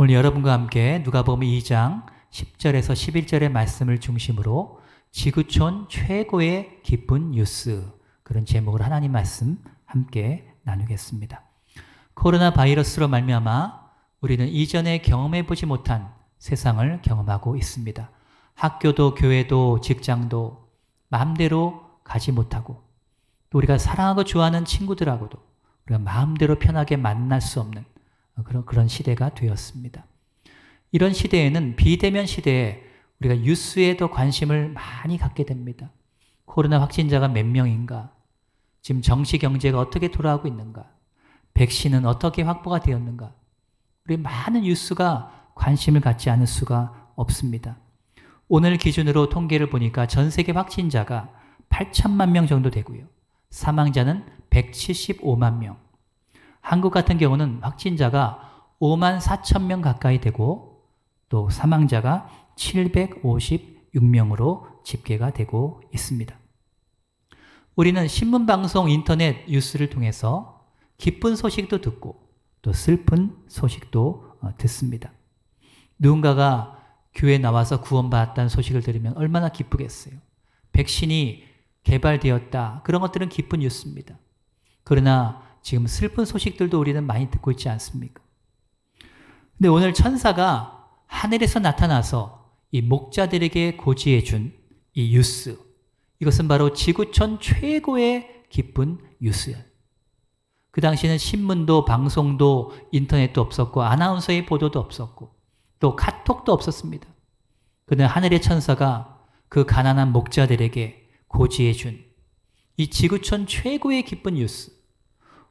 오늘 여러분과 함께 누가복음 2장 10절에서 11절의 말씀을 중심으로 지구촌 최고의 기쁜 뉴스 그런 제목을 하나님 말씀 함께 나누겠습니다. 코로나 바이러스로 말미암아 우리는 이전에 경험해 보지 못한 세상을 경험하고 있습니다. 학교도 교회도 직장도 마음대로 가지 못하고 또 우리가 사랑하고 좋아하는 친구들하고도 우리가 마음대로 편하게 만날 수 없는 그런 그런 시대가 되었습니다. 이런 시대에는 비대면 시대에 우리가 뉴스에 더 관심을 많이 갖게 됩니다. 코로나 확진자가 몇 명인가? 지금 정치 경제가 어떻게 돌아가고 있는가? 백신은 어떻게 확보가 되었는가? 우리 많은 뉴스가 관심을 갖지 않을 수가 없습니다. 오늘 기준으로 통계를 보니까 전 세계 확진자가 8천만 명 정도 되고요. 사망자는 175만 명. 한국 같은 경우는 확진자가 5만 4천 명 가까이 되고 또 사망자가 756명으로 집계가 되고 있습니다. 우리는 신문, 방송, 인터넷, 뉴스를 통해서 기쁜 소식도 듣고 또 슬픈 소식도 어, 듣습니다. 누군가가 교회 나와서 구원받았다는 소식을 들으면 얼마나 기쁘겠어요. 백신이 개발되었다. 그런 것들은 기쁜 뉴스입니다. 그러나 지금 슬픈 소식들도 우리는 많이 듣고 있지 않습니까? 근데 오늘 천사가 하늘에서 나타나서 이 목자들에게 고지해 준 이 뉴스. 이것은 바로 지구촌 최고의 기쁜 뉴스예요. 그 당시에는 신문도 방송도 인터넷도 없었고 아나운서의 보도도 없었고 또 카톡도 없었습니다. 그는 하늘의 천사가 그 가난한 목자들에게 고지해 준 이 지구촌 최고의 기쁜 뉴스.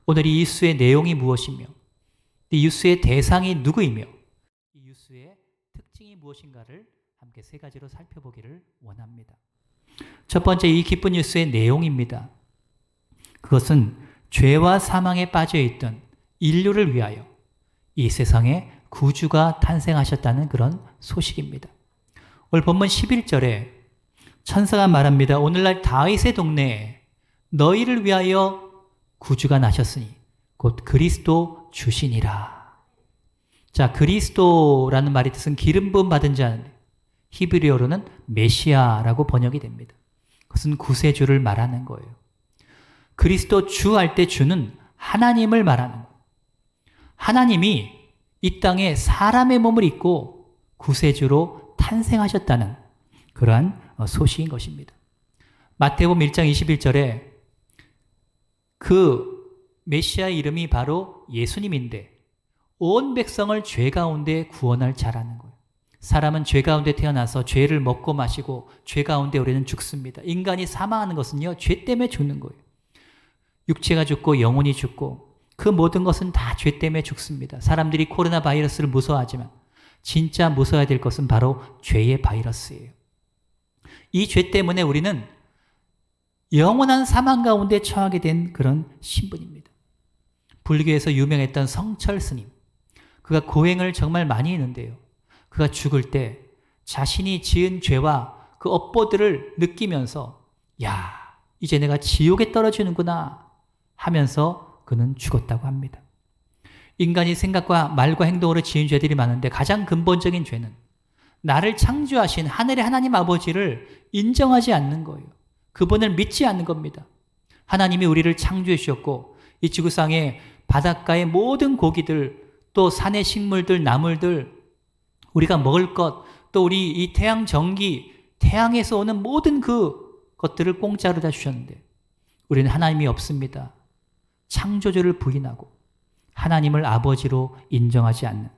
오늘 이 뉴스의 내용이 무엇이며 이 뉴스의 대상이 누구이며 이 뉴스의 특징이 무엇인가를 함께 세 가지로 살펴보기를 원합니다. 첫 번째 이 기쁜 뉴스의 내용입니다. 그것은 죄와 사망에 빠져 있던 인류를 위하여 이 세상에 구주가 탄생하셨다는 그런 소식입니다. 오늘 본문 11절에 천사가 말합니다. 오늘날 다윗의 동네에 너희를 위하여 구주가 나셨으니 곧 그리스도 주시니라. 자, 그리스도라는 말의 뜻은 기름 부음 받은 자인데 히브리어로는 메시아라고 번역이 됩니다. 그것은 구세주를 말하는 거예요. 그리스도 주 할 때 주는 하나님을 말하는 거예요. 하나님이 이 땅에 사람의 몸을 입고 구세주로 탄생하셨다는 그러한 소식인 것입니다. 마태복음 1장 21절에 그 메시아 이름이 바로 예수님인데 온 백성을 죄 가운데 구원할 자라는 거예요. 사람은 죄 가운데 태어나서 죄를 먹고 마시고 죄 가운데 우리는 죽습니다. 인간이 사망하는 것은요, 죄 때문에 죽는 거예요. 육체가 죽고 영혼이 죽고 그 모든 것은 다 죄 때문에 죽습니다. 사람들이 코로나 바이러스를 무서워하지만 진짜 무서워야 될 것은 바로 죄의 바이러스예요. 이 죄 때문에 우리는 영원한 사망 가운데 처하게 된 그런 신분입니다. 불교에서 유명했던 성철 스님. 그가 고행을 정말 많이 했는데요. 그가 죽을 때 자신이 지은 죄와 그 업보들을 느끼면서 야, 이제 내가 지옥에 떨어지는구나 하면서 그는 죽었다고 합니다. 인간이 생각과 말과 행동으로 지은 죄들이 많은데 가장 근본적인 죄는 나를 창조하신 하늘의 하나님 아버지를 인정하지 않는 거예요. 그분을 믿지 않는 겁니다. 하나님이 우리를 창조해 주셨고 이 지구상의 바닷가의 모든 고기들 또 산의 식물들 나물들 우리가 먹을 것 또 우리 이 태양 전기 태양에서 오는 모든 그 것들을 공짜로 다 주셨는데 우리는 하나님이 없습니다. 창조주를 부인하고 하나님을 아버지로 인정하지 않는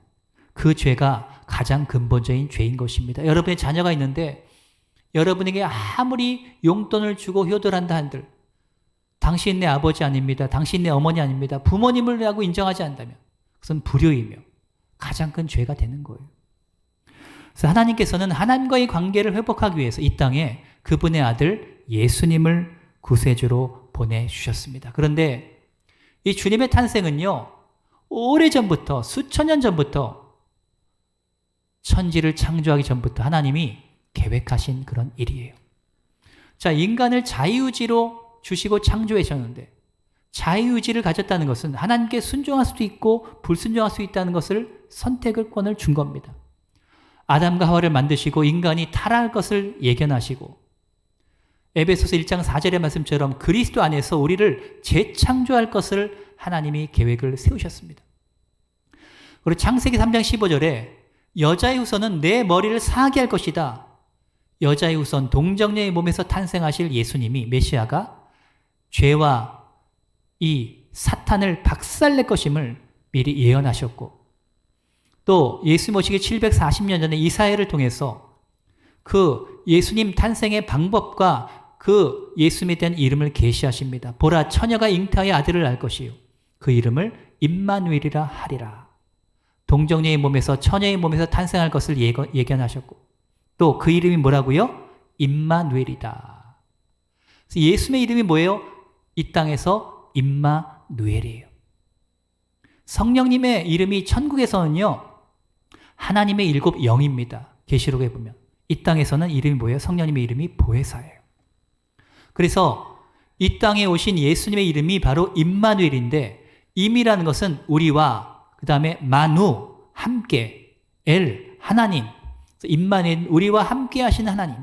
그 죄가 가장 근본적인 죄인 것입니다. 여러분의 자녀가 있는데 여러분에게 아무리 용돈을 주고 효도한다 한들 당신 내 아버지 아닙니다. 당신 내 어머니 아닙니다. 부모님을 하고 인정하지 않다면 그것은 불효이며 가장 큰 죄가 되는 거예요. 그래서 하나님께서는 하나님과의 관계를 회복하기 위해서 이 땅에 그분의 아들 예수님을 구세주로 보내주셨습니다. 그런데 이 주님의 탄생은요, 오래전부터, 수천 년 전부터, 천지를 창조하기 전부터 하나님이 계획하신 그런 일이에요. 자, 인간을 자유지로 주시고 창조해 셨는데 자유의지를 가졌다는 것은 하나님께 순종할 수도 있고 불순종할 수 있다는 것을 선택을 권을 준 겁니다. 아담과 하와를 만드시고 인간이 타락할 것을 예견하시고 에베소서 1장 4절의 말씀처럼 그리스도 안에서 우리를 재창조할 것을 하나님이 계획을 세우셨습니다. 그리고 창세기 3장 15절에 여자의 후손은 내 머리를 사하게 할 것이다. 여자의 후손 동정녀의 몸에서 탄생하실 예수님이 메시아가 죄와 이 사탄을 박살낼 것임을 미리 예언하셨고 또 예수 모시기 740년 전에 이사야를 통해서 그 예수님 탄생의 방법과 그 예수님에 대한 이름을 계시하십니다. 보라 처녀가 잉타의 아들을 낳을 것이요 그 이름을 임마누엘이라 하리라. 동정녀의 몸에서 처녀의 몸에서 탄생할 것을 예견하셨고 또 그 이름이 뭐라고요? 임마누엘이다. 예수님의 이름이 뭐예요? 이 땅에서 임마누엘이에요. 성령님의 이름이 천국에서는요. 하나님의 일곱 영입니다. 계시록에 보면 이 땅에서는 이름이 뭐예요? 성령님의 이름이 보혜사예요. 그래서 이 땅에 오신 예수님의 이름이 바로 임마누엘인데 임이라는 것은 우리와 그 다음에 마누 함께 엘 하나님 임마누엘 우리와 함께 하신 하나님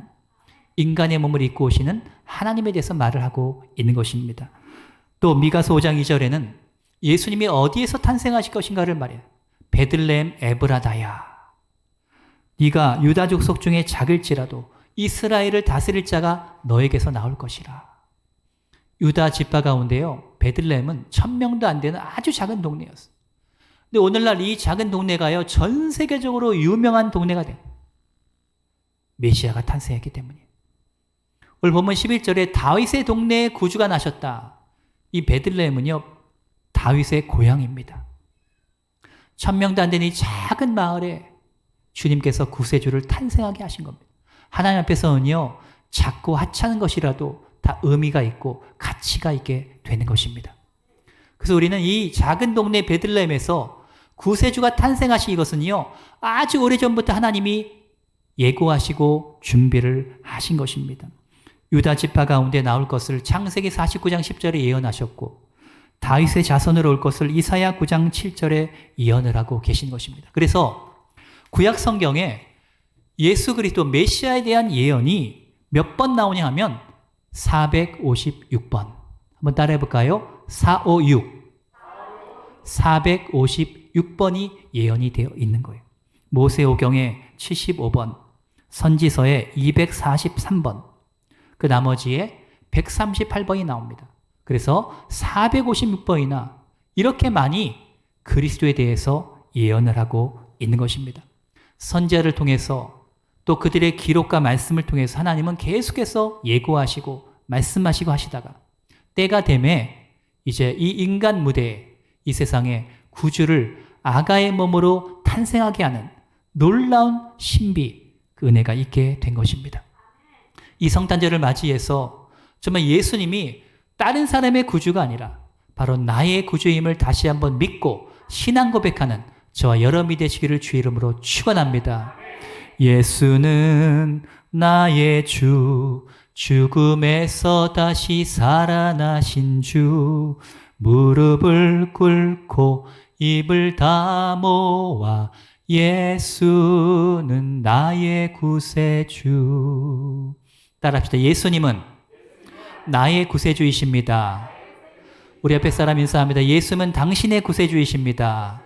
인간의 몸을 입고 오시는 하나님에 대해서 말을 하고 있는 것입니다. 또 미가서 5장 2절에는 예수님이 어디에서 탄생하실 것인가를 말해요. 베들레헴 에브라다야. 네가 유다 족속 중에 작을지라도 이스라엘을 다스릴 자가 너에게서 나올 것이라. 유다 지파 가운데요. 베들레헴은 천 명도 안 되는 아주 작은 동네였어. 근데 오늘날 이 작은 동네가요. 전 세계적으로 유명한 동네가 돼. 메시아가 탄생했기 때문이에요. 오늘 본문 11절에 다윗의 동네에 구주가 나셨다. 이 베들레헴은요. 다윗의 고향입니다. 천명도 안이 작은 마을에 주님께서 구세주를 탄생하게 하신 겁니다. 하나님 앞에서는요. 작고 하찮은 것이라도 다 의미가 있고 가치가 있게 되는 것입니다. 그래서 우리는 이 작은 동네 베들레헴에서 구세주가 탄생하신 이것은요. 아주 오래전부터 하나님이 예고하시고 준비를 하신 것입니다. 유다 지파 가운데 나올 것을 창세기 49장 10절에 예언하셨고 다윗의 자손으로 올 것을 이사야 9장 7절에 예언을 하고 계신 것입니다. 그래서 구약 성경에 예수 그리스도 메시아에 대한 예언이 몇 번 나오냐 하면 456번. 한번 따라해 볼까요? 456. 456번이 예언이 되어 있는 거예요. 모세오경에 75번, 선지서에 243번, 그 나머지에 138번이 나옵니다. 그래서 456번이나 이렇게 많이 그리스도에 대해서 예언을 하고 있는 것입니다. 선지자를 통해서 또 그들의 기록과 말씀을 통해서 하나님은 계속해서 예고하시고 말씀하시고 하시다가 때가 되매 이제 이 인간 무대에 이 세상에 구주를 아가의 몸으로 탄생하게 하는 놀라운 신비, 그 은혜가 있게 된 것입니다. 이 성탄절을 맞이해서 정말 예수님이 다른 사람의 구주가 아니라 바로 나의 구주임을 다시 한번 믿고 신앙 고백하는 저와 여러분이 되시기를 주 이름으로 축원합니다. 예수는 나의 주, 죽음에서 다시 살아나신 주, 무릎을 꿇고 입을 다 모아 예수는 나의 구세주. 따라합시다. 예수님은 나의 구세주이십니다. 우리 앞에 사람 인사합니다. 예수는 당신의 구세주이십니다.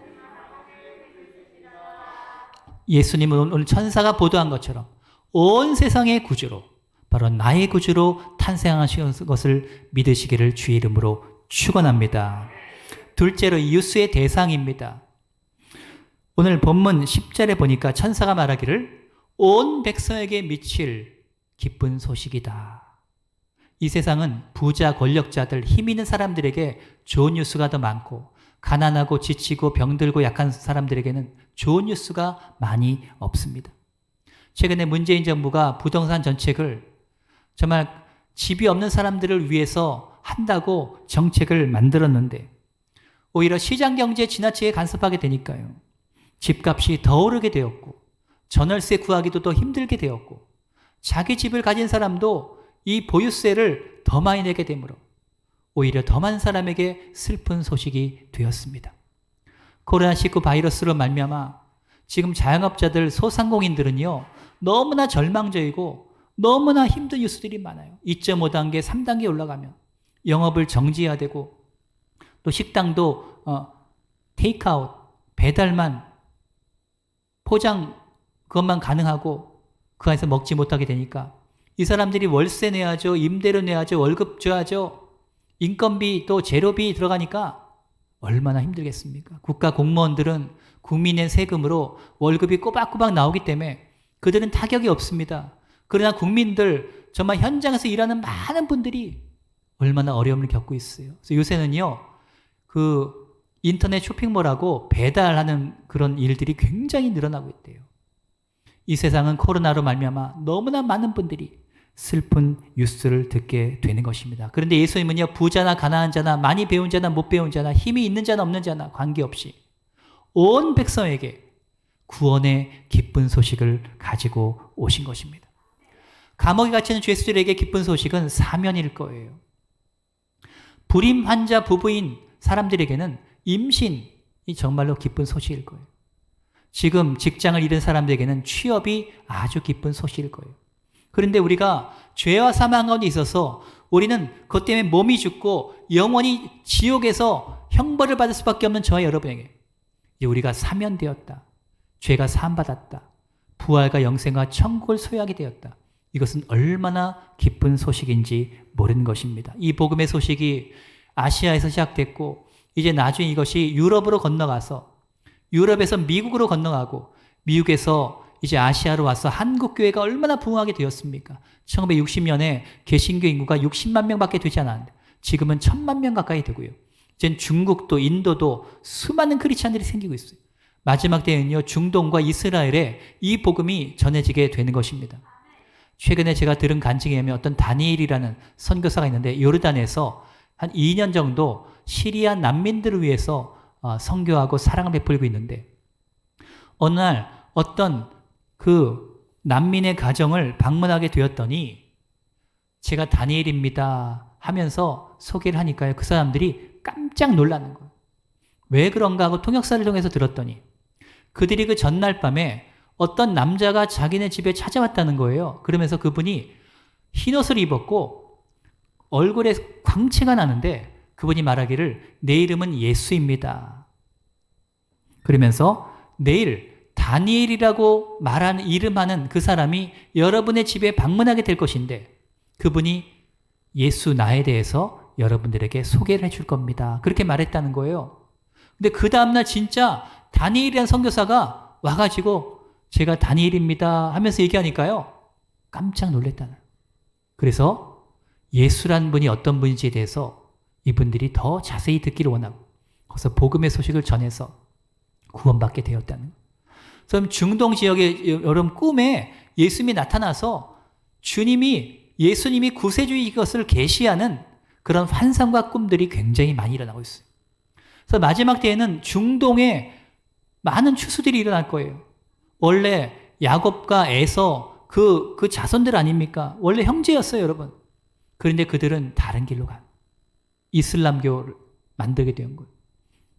예수님은 오늘 천사가 보도한 것처럼 온 세상의 구주로 바로 나의 구주로 탄생하신 것을 믿으시기를 주 이름으로 축원합니다. 둘째로 이웃의 대상입니다. 오늘 본문 10절에 보니까 천사가 말하기를 온 백성에게 미칠 기쁜 소식이다. 이 세상은 부자 권력자들 힘 있는 사람들에게 좋은 뉴스가 더 많고 가난하고 지치고 병들고 약한 사람들에게는 좋은 뉴스가 많이 없습니다. 최근에 문재인 정부가 부동산 정책을 정말 집이 없는 사람들을 위해서 한다고 정책을 만들었는데 오히려 시장 경제에 지나치게 간섭하게 되니까요. 집값이 더 오르게 되었고 전월세 구하기도 더 힘들게 되었고 자기 집을 가진 사람도 이 보유세를 더 많이 내게 되므로 오히려 더 많은 사람에게 슬픈 소식이 되었습니다. 코로나19 바이러스로 말미암아 지금 자영업자들 소상공인들은요 너무나 절망적이고 너무나 힘든 뉴스들이 많아요. 2.5단계, 3단계 올라가면 영업을 정지해야 되고 또 식당도 어, 테이크아웃 배달만 포장 그것만 가능하고 그 안에서 먹지 못하게 되니까 이 사람들이 월세 내야죠, 임대료 내야죠, 월급 줘야죠, 인건비 또 재료비 들어가니까 얼마나 힘들겠습니까? 국가 공무원들은 국민의 세금으로 월급이 꼬박꼬박 나오기 때문에 그들은 타격이 없습니다. 그러나 국민들 정말 현장에서 일하는 많은 분들이 얼마나 어려움을 겪고 있어요. 그래서 요새는요, 그 인터넷 쇼핑몰하고 배달하는 그런 일들이 굉장히 늘어나고 있대요. 이 세상은 코로나로 말미암아 너무나 많은 분들이 슬픈 뉴스를 듣게 되는 것입니다. 그런데 예수님은요, 부자나 가난한 자나 많이 배운 자나 못 배운 자나 힘이 있는 자나 없는 자나 관계없이 온 백성에게 구원의 기쁜 소식을 가지고 오신 것입니다. 감옥에 갇히는 죄수들에게 기쁜 소식은 사면일 거예요. 불임 환자 부부인 사람들에게는 임신이 정말로 기쁜 소식일 거예요. 지금 직장을 잃은 사람들에게는 취업이 아주 기쁜 소식일 거예요. 그런데 우리가 죄와 사망 가운데 있어서 우리는 그것 때문에 몸이 죽고 영원히 지옥에서 형벌을 받을 수밖에 없는 저와 여러분에게 우리가 사면되었다. 죄가 사함받았다. 부활과 영생과 천국을 소유하게 되었다. 이것은 얼마나 기쁜 소식인지 모르는 것입니다. 이 복음의 소식이 아시아에서 시작됐고 이제 나중에 이것이 유럽으로 건너가서 유럽에서 미국으로 건너가고 미국에서 이제 아시아로 와서 한국 교회가 얼마나 부흥하게 되었습니까? 1960년에 개신교 인구가 60만 명밖에 되지 않았는데 지금은 1000만 명 가까이 되고요. 이제 중국도 인도도 수많은 크리스찬들이 생기고 있어요. 마지막 때는요 중동과 이스라엘에 이 복음이 전해지게 되는 것입니다. 최근에 제가 들은 간증에 의하면 어떤 다니엘이라는 선교사가 있는데 요르단에서 한 2년 정도 시리아 난민들을 위해서 어, 선교하고 사랑을 베풀고 있는데 어느 날 어떤 그 난민의 가정을 방문하게 되었더니 제가 다니엘입니다 하면서 소개를 하니까요 그 사람들이 깜짝 놀라는 거예요. 왜 그런가 하고 통역사를 통해서 들었더니 그들이 그 전날 밤에 어떤 남자가 자기네 집에 찾아왔다는 거예요. 그러면서 그분이 흰 옷을 입었고 얼굴에 광채가 나는데 그분이 말하기를 내 이름은 예수입니다. 그러면서 내일 다니엘이라고 말하는 이름하는 그 사람이 여러분의 집에 방문하게 될 것인데 그분이 예수 나에 대해서 여러분들에게 소개를 해줄 겁니다. 그렇게 말했다는 거예요. 근데 그 다음날 진짜 다니엘이라는 선교사가 와가지고 제가 다니엘입니다 하면서 얘기하니까요. 깜짝 놀랐다는. 그래서 예수란 분이 어떤 분인지에 대해서 이분들이 더 자세히 듣기를 원하고 거기서 복음의 소식을 전해서 구원받게 되었다는. 그럼 중동 지역의 여러분 꿈에 예수님이 나타나서 주님이 예수님이 구세주의 것을 계시하는 그런 환상과 꿈들이 굉장히 많이 일어나고 있어요. 그래서 마지막 때에는 중동에 많은 추수들이 일어날 거예요. 원래 야곱과 에서 그, 그 자손들 아닙니까? 원래 형제였어요, 여러분. 그런데 그들은 다른 길로 간. 이슬람교를 만들게 된 거예요.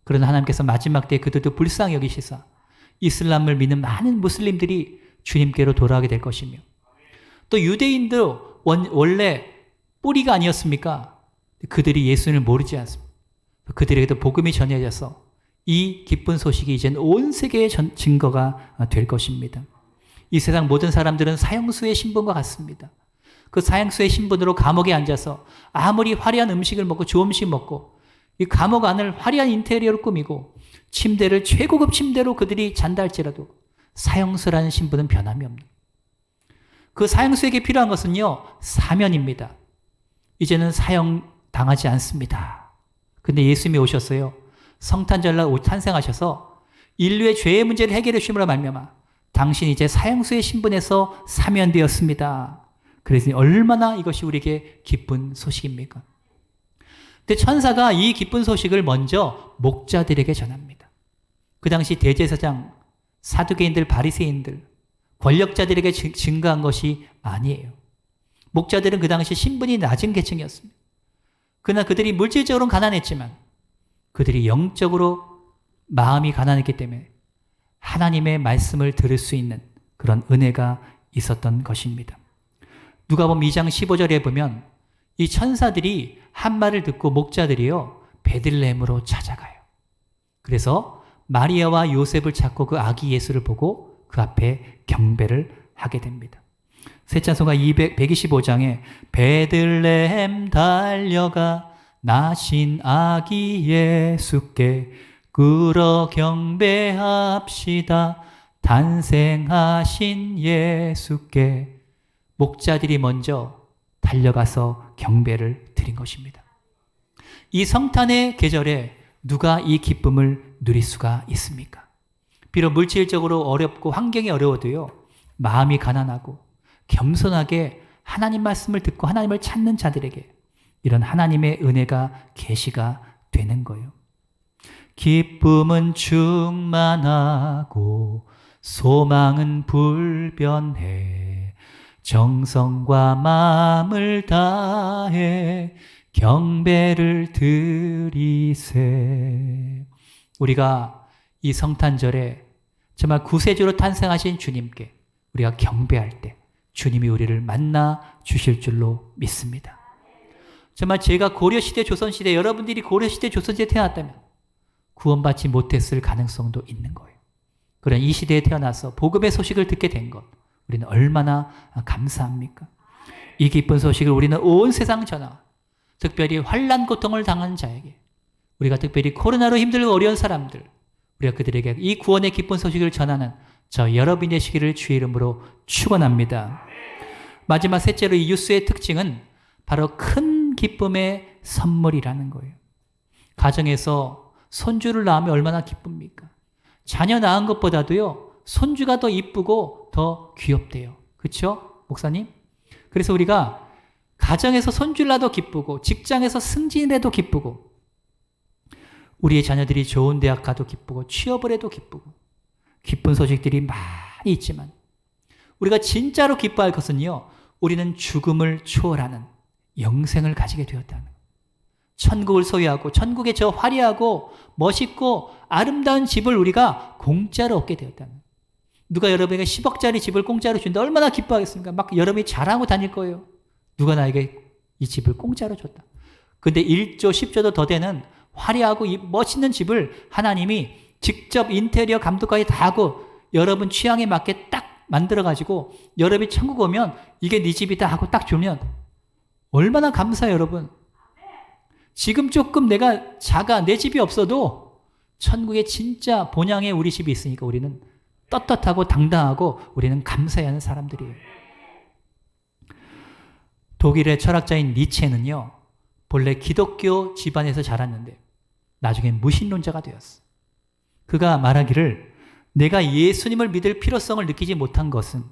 그러나 하나님께서 마지막 때 그들도 불쌍히 여기시사 이슬람을 믿는 많은 무슬림들이 주님께로 돌아가게 될 것이며 또 유대인도 원, 원래 뿌리가 아니었습니까? 그들이 예수님을 모르지 않습니다. 그들에게도 복음이 전해져서 이 기쁜 소식이 이젠 온 세계의 전, 증거가 될 것입니다. 이 세상 모든 사람들은 사형수의 신분과 같습니다. 그 사형수의 신분으로 감옥에 앉아서 아무리 화려한 음식을 먹고 좋은 음식 먹고 이 감옥 안을 화려한 인테리어를 꾸미고 침대를 최고급 침대로 그들이 잔다 할지라도 사형수라는 신분은 변함이 없는 그 사형수에게 필요한 것은요 사면입니다. 이제는 사형 당하지 않습니다. 근데 예수님이 오셨어요. 성탄절날 탄생하셔서 인류의 죄의 문제를 해결해 주심으로 말미암아 당신 이제 사형수의 신분에서 사면되었습니다. 그래서 얼마나 이것이 우리에게 기쁜 소식입니까? 근데 천사가 이 기쁜 소식을 먼저 목자들에게 전합니다. 그 당시 대제사장, 사두개인들, 바리새인들, 권력자들에게 증가한 것이 아니에요. 목자들은 그 당시 신분이 낮은 계층이었습니다. 그러나 그들이 물질적으로는 가난했지만 그들이 영적으로 마음이 가난했기 때문에 하나님의 말씀을 들을 수 있는 그런 은혜가 있었던 것입니다. 누가복음 2장 15절에 보면 이 천사들이 한 말을 듣고 목자들이요 베들레헴으로 찾아가요. 그래서 마리아와 요셉을 찾고 그 아기 예수를 보고 그 앞에 경배를 하게 됩니다. 셋찬송가 200, 125장에 베들레헴 달려가 나신 아기 예수께 끌어 경배합시다. 탄생하신 예수께 목자들이 먼저 달려가서 경배를 드린 것입니다. 이 성탄의 계절에 누가 이 기쁨을 누릴 수가 있습니까? 비록 물질적으로 어렵고 환경이 어려워도요, 마음이 가난하고 겸손하게 하나님 말씀을 듣고 하나님을 찾는 자들에게 이런 하나님의 은혜가 계시가 되는 거예요. 기쁨은 충만하고 소망은 불변해 정성과 마음을 다해 경배를 드리세. 우리가 이 성탄절에 정말 구세주로 탄생하신 주님께 우리가 경배할 때 주님이 우리를 만나 주실 줄로 믿습니다. 정말 제가 고려시대, 조선시대, 여러분들이 고려시대, 조선시대에 태어났다면 구원받지 못했을 가능성도 있는 거예요. 그런 이 시대에 태어나서 복음의 소식을 듣게 된 것, 우리는 얼마나 감사합니까? 이 기쁜 소식을 우리는 온 세상 전하, 특별히 환란 고통을 당한 자에게, 우리가 특별히 코로나로 힘들고 어려운 사람들, 우리가 그들에게 이 구원의 기쁜 소식을 전하는 저 여러분의 시기를 주의 이름으로 축원합니다. 마지막 셋째로 이 뉴스의 특징은 바로 큰 기쁨의 선물이라는 거예요. 가정에서 손주를 낳으면 얼마나 기쁩니까? 자녀 낳은 것보다도요, 손주가 더 이쁘고 더 귀엽대요. 그쵸? 목사님? 그래서 우리가 가정에서 손주를 낳아도 기쁘고, 직장에서 승진을 해도 기쁘고, 우리의 자녀들이 좋은 대학 가도 기쁘고, 취업을 해도 기쁘고, 기쁜 소식들이 많이 있지만, 우리가 진짜로 기뻐할 것은요, 우리는 죽음을 초월하는 영생을 가지게 되었다는 천국을 소유하고 천국의 저 화려하고 멋있고 아름다운 집을 우리가 공짜로 얻게 되었다는 누가 여러분에게 10억짜리 집을 공짜로 준다 얼마나 기뻐하겠습니까? 막 여러분이 자랑하고 다닐 거예요. 누가 나에게 이 집을 공짜로 줬다. 근데 1조, 10조도 더 되는 화려하고 멋있는 집을 하나님이 직접 인테리어 감독까지 다 하고 여러분 취향에 맞게 딱 만들어가지고 여러분이 천국 오면 이게 네 집이다 하고 딱 주면 얼마나 감사해요, 여러분. 지금 조금 내가 작아, 내 집이 없어도 천국에 진짜 본향의 우리 집이 있으니까 우리는 떳떳하고 당당하고 우리는 감사해야 하는 사람들이에요. 독일의 철학자인 니체는요, 본래 기독교 집안에서 자랐는데 나중에 무신론자가 되었어. 그가 말하기를 내가 예수님을 믿을 필요성을 느끼지 못한 것은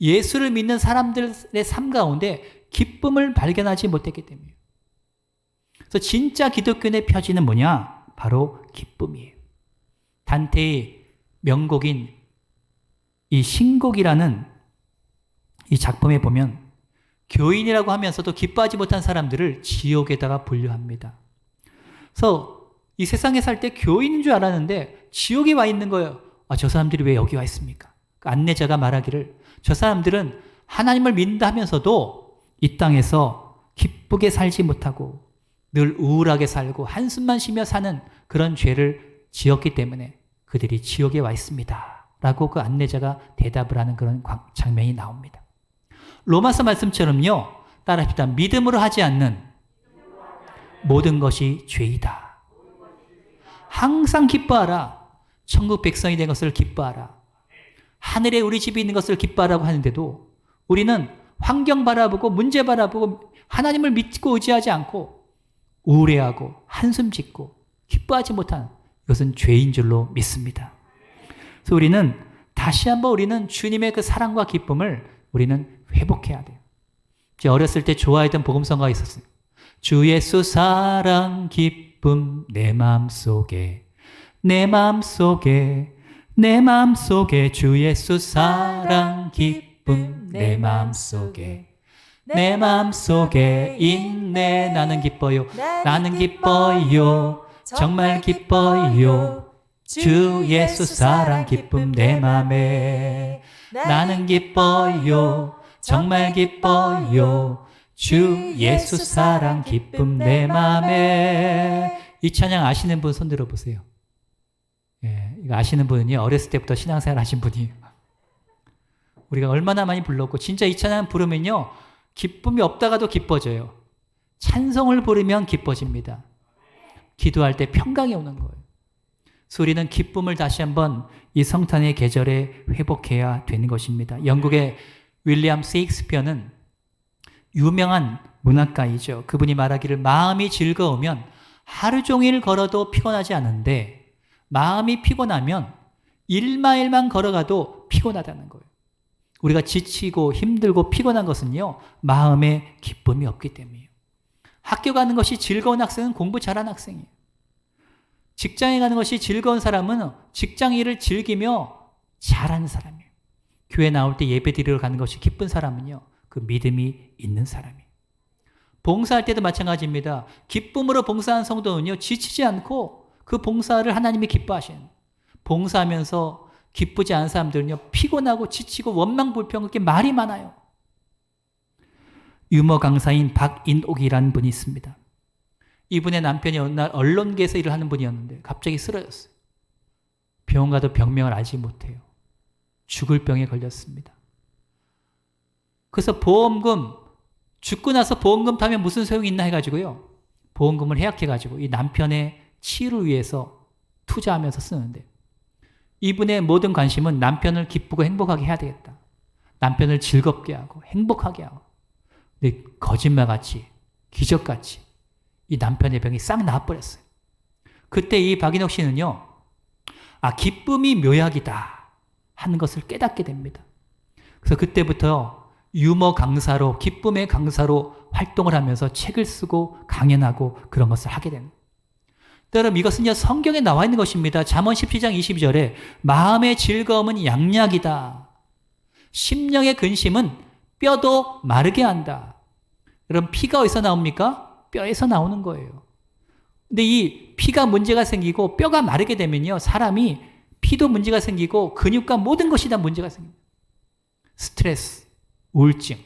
예수를 믿는 사람들의 삶 가운데 기쁨을 발견하지 못했기 때문이에요. 그래서 진짜 기독교의 표지는 뭐냐? 바로 기쁨이에요. 단테의 명곡인 이 신곡이라는 이 작품에 보면 교인이라고 하면서도 기뻐하지 못한 사람들을 지옥에다가 분류합니다. 그래서 이 세상에 살 때 교인인 줄 알았는데 지옥에 와 있는 거예요. 아, 저 사람들이 왜 여기 와 있습니까? 그 안내자가 말하기를 저 사람들은 하나님을 믿는다 하면서도 이 땅에서 기쁘게 살지 못하고 늘 우울하게 살고 한숨만 쉬며 사는 그런 죄를 지었기 때문에 그들이 지옥에 와 있습니다. 라고 그 안내자가 대답을 하는 그런 장면이 나옵니다. 로마서 말씀처럼요. 따라합시다. 믿음으로 하지 않는 모든 것이 죄이다. 항상 기뻐하라. 천국 백성이 된 것을 기뻐하라. 하늘에 우리 집이 있는 것을 기뻐하라고 하는데도 우리는 환경 바라보고 문제 바라보고 하나님을 믿고 의지하지 않고 우울해하고 한숨 짓고 기뻐하지 못한 이것은 죄인 줄로 믿습니다. 그래서 우리는 다시 한번 우리는 주님의 그 사랑과 기쁨을 우리는 회복해야 돼요. 어렸을 때 좋아했던 복음성가가 있었어요. 주 예수 사랑 기쁨 내 마음 속에 내 마음속에 내 마음속에 주 예수 사랑 기쁨 내 마음속에 내 마음 속에 있네 나는 기뻐요 나는 기뻐요 정말 기뻐요 주 예수 사랑 기쁨 내 맘에 나는 기뻐요 정말 기뻐요 주 예수 사랑 기쁨 내 맘에 이 찬양 아시는 분 손 들어 보세요. 예, 이거 아시는 분은요 어렸을 때부터 신앙생활 하신 분이에요. 우리가 얼마나 많이 불렀고 진짜 이 찬양 부르면요 기쁨이 없다가도 기뻐져요. 찬송을 부르면 기뻐집니다. 기도할 때 평강이 오는 거예요. 우리는 기쁨을 다시 한번 이 성탄의 계절에 회복해야 되는 것입니다. 영국의 윌리엄 세익스피어는 유명한 문학가이죠. 그분이 말하기를 마음이 즐거우면 하루 종일 걸어도 피곤하지 않은데 마음이 피곤하면 일마일만 걸어가도 피곤하다는 거예요. 우리가 지치고 힘들고 피곤한 것은요, 마음에 기쁨이 없기 때문이에요. 학교 가는 것이 즐거운 학생은 공부 잘하는 학생이에요. 직장에 가는 것이 즐거운 사람은 직장 일을 즐기며 잘하는 사람이에요. 교회 나올 때 예배 드리러 가는 것이 기쁜 사람은요, 그 믿음이 있는 사람이에요. 봉사할 때도 마찬가지입니다. 기쁨으로 봉사한 성도는요, 지치지 않고 그 봉사를 하나님이 기뻐하시는. 봉사하면서 기쁘지 않은 사람들은요, 피곤하고 지치고 원망 불평 그렇게 말이 많아요. 유머 강사인 박인옥이라는 분이 있습니다. 이분의 남편이 어느 날 언론계에서 일을 하는 분이었는데 갑자기 쓰러졌어요. 병원 가도 병명을 알지 못해요. 죽을 병에 걸렸습니다. 그래서 보험금 죽고 나서 보험금 타면 무슨 소용이 있나 해가지고요. 보험금을 해약해가지고 이 남편의 치유를 위해서 투자하면서 쓰는데 이분의 모든 관심은 남편을 기쁘고 행복하게 해야 되겠다. 남편을 즐겁게 하고 행복하게 하고. 근데 거짓말같이 기적같이 이 남편의 병이 싹 나아버렸어요. 그때 이 박인옥 씨는요. 아 기쁨이 묘약이다 하는 것을 깨닫게 됩니다. 그래서 그때부터 유머 강사로 기쁨의 강사로 활동을 하면서 책을 쓰고 강연하고 그런 것을 하게 됩니다. 여러분 이것은요 성경에 나와 있는 것입니다. 잠언 17장 22절에 마음의 즐거움은 양약이다. 심령의 근심은 뼈도 마르게 한다. 여러분 피가 어디서 나옵니까? 뼈에서 나오는 거예요. 근데 이 피가 문제가 생기고 뼈가 마르게 되면요 사람이 피도 문제가 생기고 근육과 모든 것이 다 문제가 생깁니다. 스트레스, 우울증,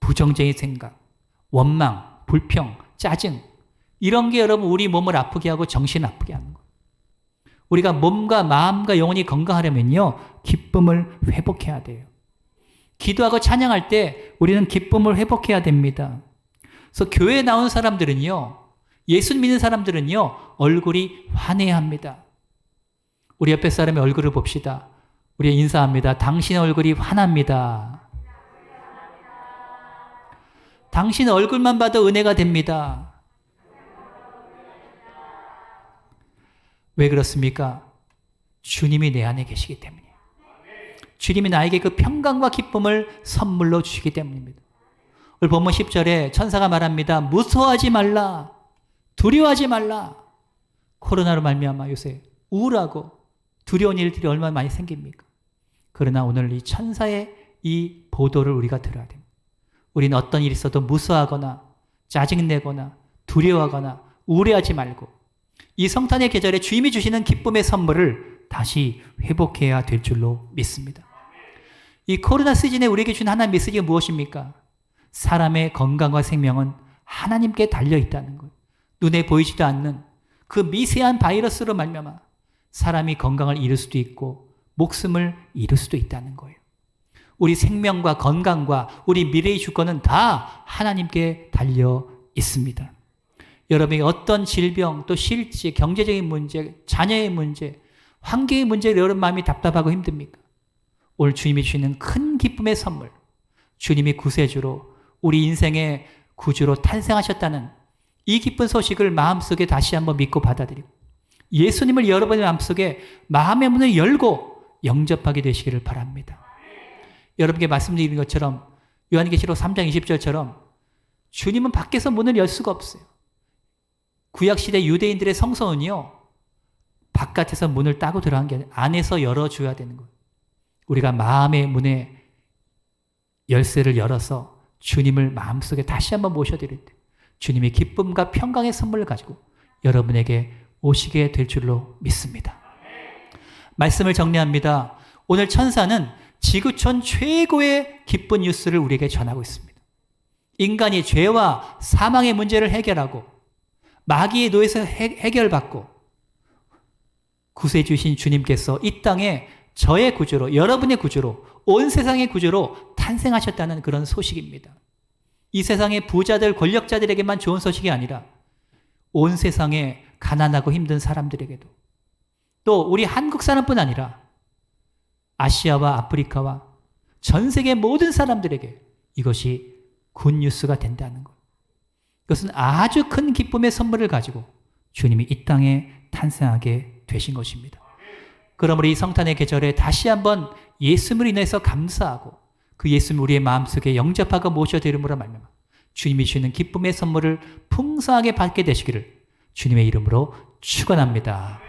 부정적인 생각, 원망, 불평, 짜증 이런 게 여러분 우리 몸을 아프게 하고 정신 아프게 하는 거예요. 우리가 몸과 마음과 영혼이 건강하려면요 기쁨을 회복해야 돼요. 기도하고 찬양할 때 우리는 기쁨을 회복해야 됩니다. 그래서 교회에 나온 사람들은요 예수 믿는 사람들은요 얼굴이 환해야 합니다. 우리 옆에 사람의 얼굴을 봅시다. 우리 인사합니다. 당신 얼굴이 환합니다. 당신 얼굴만 봐도 은혜가 됩니다. 왜 그렇습니까? 주님이 내 안에 계시기 때문이에요. 주님이 나에게 그 평강과 기쁨을 선물로 주시기 때문입니다. 오늘 본문 10절에 천사가 말합니다. 무서워하지 말라. 두려워하지 말라. 코로나로 말미암아 요새 우울하고 두려운 일들이 얼마나 많이 생깁니까? 그러나 오늘 이 천사의 이 보도를 우리가 들어야 됩니다. 우리는 어떤 일이 있어도 무서워하거나 짜증내거나 두려워하거나 우울해하지 말고 이 성탄의 계절에 주님이 주시는 기쁨의 선물을 다시 회복해야 될 줄로 믿습니다. 이 코로나 시즌에 우리에게 준 하나님 메시지가 무엇입니까? 사람의 건강과 생명은 하나님께 달려 있다는 것. 눈에 보이지도 않는 그 미세한 바이러스로 말미암아 사람이 건강을 잃을 수도 있고 목숨을 잃을 수도 있다는 거예요. 우리 생명과 건강과 우리 미래의 주권은 다 하나님께 달려 있습니다. 여러분이 어떤 질병, 또 실지, 경제적인 문제, 자녀의 문제, 환경의 문제로 여러분 마음이 답답하고 힘듭니까? 오늘 주님이 주시는 큰 기쁨의 선물, 주님이 구세주로 우리 인생의 구주로 탄생하셨다는 이 기쁜 소식을 마음속에 다시 한번 믿고 받아들이고 예수님을 여러분의 마음속에 마음의 문을 열고 영접하게 되시기를 바랍니다. 여러분께 말씀드린 것처럼 요한계시록 3장 20절처럼 주님은 밖에서 문을 열 수가 없어요. 구약시대 유대인들의 성서는요, 바깥에서 문을 따고 들어간 게 아니라 안에서 열어줘야 되는 거예요. 우리가 마음의 문에 열쇠를 열어서 주님을 마음속에 다시 한번 모셔드릴 때 주님의 기쁨과 평강의 선물을 가지고 여러분에게 오시게 될 줄로 믿습니다. 말씀을 정리합니다. 오늘 천사는 지구촌 최고의 기쁜 뉴스를 우리에게 전하고 있습니다. 인간이 죄와 사망의 문제를 해결하고 마귀의 노에서 해결받고 구세주신 주님께서 이 땅에 저의 구주로 여러분의 구주로 온 세상의 구주로 탄생하셨다는 그런 소식입니다. 이 세상의 부자들 권력자들에게만 좋은 소식이 아니라 온 세상에 가난하고 힘든 사람들에게도 또 우리 한국 사람뿐 아니라 아시아와 아프리카와 전 세계 모든 사람들에게 이것이 굿뉴스가 된다는 것. 그것은 아주 큰 기쁨의 선물을 가지고 주님이 이 땅에 탄생하게 되신 것입니다. 그러므로 이 성탄의 계절에 다시 한번 예수를 인해서 감사하고 그 예수를 우리의 마음속에 영접하고 모셔드림으로 말미암아 주님이 주는 기쁨의 선물을 풍성하게 받게 되시기를 주님의 이름으로 축원합니다.